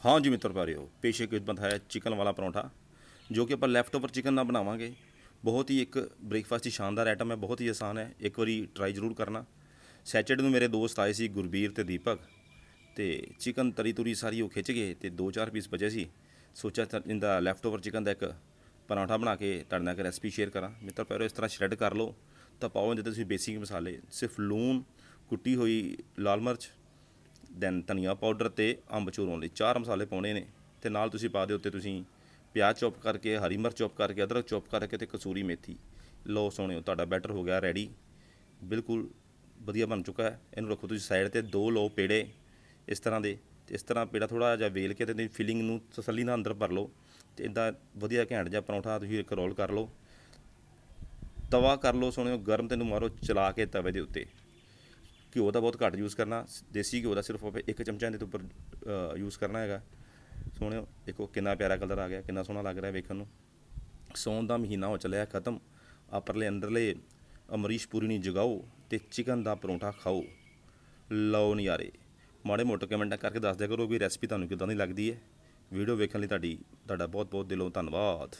ਹਾਂ ਜੀ ਮਿੱਤਰ ਪਿਆਰਿਓ, ਪੇਸ਼ੇ ਖਿਦਮਤ ਹੈ ਚਿਕਨ ਵਾਲਾ ਪਰੌਂਠਾ, ਜੋ ਕਿ ਆਪਾਂ ਲੈਫਟ ਓਵਰ ਚਿਕਨ ਨਾਲ ਬਣਾਵਾਂਗੇ। ਬਹੁਤ ਹੀ ਇੱਕ ਬ੍ਰੇਕਫਾਸਟ ਦੀ ਸ਼ਾਨਦਾਰ ਆਈਟਮ ਹੈ, ਬਹੁਤ ਹੀ ਆਸਾਨ ਹੈ, ਇੱਕ ਵਾਰੀ ਟਰਾਈ ਜ਼ਰੂਰ ਕਰਨਾ। ਸੈਚਰਡੇ ਨੂੰ ਮੇਰੇ ਦੋਸਤ ਆਏ ਸੀ ਗੁਰਬੀਰ ਤੇ ਦੀਪਕ, ਤੇ ਚਿਕਨ ਤਰੀ ਤੁਰੀ ਸਾਰੀ ਉਹ ਖਿੱਚ ਗਏ ਤੇ 2-4 ਪੀਸ ਬਚੇ ਸੀ। ਸੋਚਿਆ ਤਾਂ ਇਹਦਾ ਲੈਫਟ ਓਵਰ ਚਿਕਨ ਦਾ ਇੱਕ ਪਰੌਂਠਾ ਬਣਾ ਕੇ ਤੁਹਾਡੇ ਨਾਲ ਇੱਕ ਰੈਸਪੀ ਸ਼ੇਅਰ ਕਰਾਂ। ਮਿੱਤਰ ਪਿਆਰਿਓ, ਇਸ ਤਰ੍ਹਾਂ ਸ਼੍ਰੈਡ ਕਰ ਲਓ, ਤਾਂ ਪਾਓ ਜਿੱਦਾਂ ਤੁਸੀਂ ਬੇਸਿਕ ਮਸਾਲੇ, ਸਿਰਫ ਲੂਣ, ਕੁੱਟੀ ਹੋਈ ਲਾਲ ਮਿਰਚ ਦੈਨ ਧਨੀਆ ਪਾਊਡਰ ਤੇ ਅੰਬ ਚੂਰਨ ਲਈ ਚਾਰ ਮਸਾਲੇ ਪਾਉਣੇ ਨੇ। ਤੇ ਨਾਲ ਤੁਸੀਂ ਪਾ ਦਿਓ ਉੱਤੇ ਤੁਸੀਂ ਪਿਆਜ਼ ਚੌਪ ਕਰਕੇ, ਹਰੀ ਮਿਰਚ ਚੌਪ ਕਰਕੇ, ਅਦਰਕ ਚੌਪ ਕਰਕੇ ਤੇ ਕਸੂਰੀ ਮੇਥੀ। ਲਓ ਸੋਹਣਿਓ, ਤੁਹਾਡਾ ਬੈਟਰ ਹੋ ਗਿਆ ਰੈਡੀ ਬਿਲਕੁਲ ਵਧੀਆ ਬਣ ਚੁੱਕਾ ਹੈ। ਇਹਨੂੰ ਰੱਖੋ ਤੁਸੀਂ ਸਾਈਡ ਤੇ, ਦੋ ਲਓ ਪੇੜੇ ਇਸ ਤਰ੍ਹਾਂ ਦੇ। ਤੇ ਇਸ ਤਰ੍ਹਾਂ ਪੇੜਾ ਥੋੜਾ ਜਿਹਾ ਵੇਲ ਕੇ ਤੇ ਤੁਸੀਂ ਫਿਲਿੰਗ ਨੂੰ ਤਸੱਲੀ ਨਾਲ ਅੰਦਰ ਭਰ ਲਓ। ਤੇ ਇਦਾਂ ਵਧੀਆ ਘੈਂਟ ਜਿਹਾ ਪਰੌਂਠਾ ਤੁਸੀਂ ਇੱਕ ਰੋਲ ਕਰ ਲਓ। ਤਵਾ ਕਰ ਲਓ ਸੋਹਣਿਓ, ਗਰਮ ਤੇ ਨੂੰ ਮਾਰੋ ਚਲਾ ਕੇ ਤਵੇ ਦੇ ਉੱਤੇ। ਘਿਓ ਦਾ ਬਹੁਤ ਘੱਟ ਯੂਜ਼ ਕਰਨਾ ਦੇਸੀ ਘਿਓ ਦਾ ਸਿਰਫ ਆਪਾਂ ਇੱਕ ਚਮਚਾ ਇਹਦੇ ਤੋਂ ਉੱਪਰ ਯੂਜ਼ ਕਰਨਾ ਹੈਗਾ। ਸੋਹਣਿਓ, ਦੇਖੋ ਕਿੰਨਾ ਪਿਆਰਾ ਕਲਰ ਆ ਗਿਆ, ਕਿੰਨਾ ਸੋਹਣਾ ਲੱਗ ਰਿਹਾ ਵੇਖਣ ਨੂੰ। ਸੌਣ ਦਾ ਮਹੀਨਾ ਹੋ ਚੱਲਿਆ, ਖਤਮ। ਆਪਰਲੇ ਅੰਦਰਲੇ ਅਮਰੀਸ਼ ਪੂਰੀ ਨਹੀਂ ਜਗਾਓ ਤੇ ਚਿਕਨ ਦਾ ਪਰੌਂਠਾ ਖਾਓ। ਲਓ ਨਜ਼ਾਰੇ। ਮਾੜੇ ਮੋਟੇ ਕਮੈਂਟਾਂ ਕਰਕੇ ਦੱਸ ਦਿਆ ਕਰੋ ਵੀ ਰੈਸਪੀ ਤੁਹਾਨੂੰ ਕਿਦਾਂ ਦੀ ਲੱਗਦੀ ਹੈ। ਵੀਡੀਓ ਵੇਖਣ ਲਈ ਤੁਹਾਡੀ, ਤੁਹਾਡਾ ਬਹੁਤ ਬਹੁਤ ਦਿਲੋਂ ਧੰਨਵਾਦ।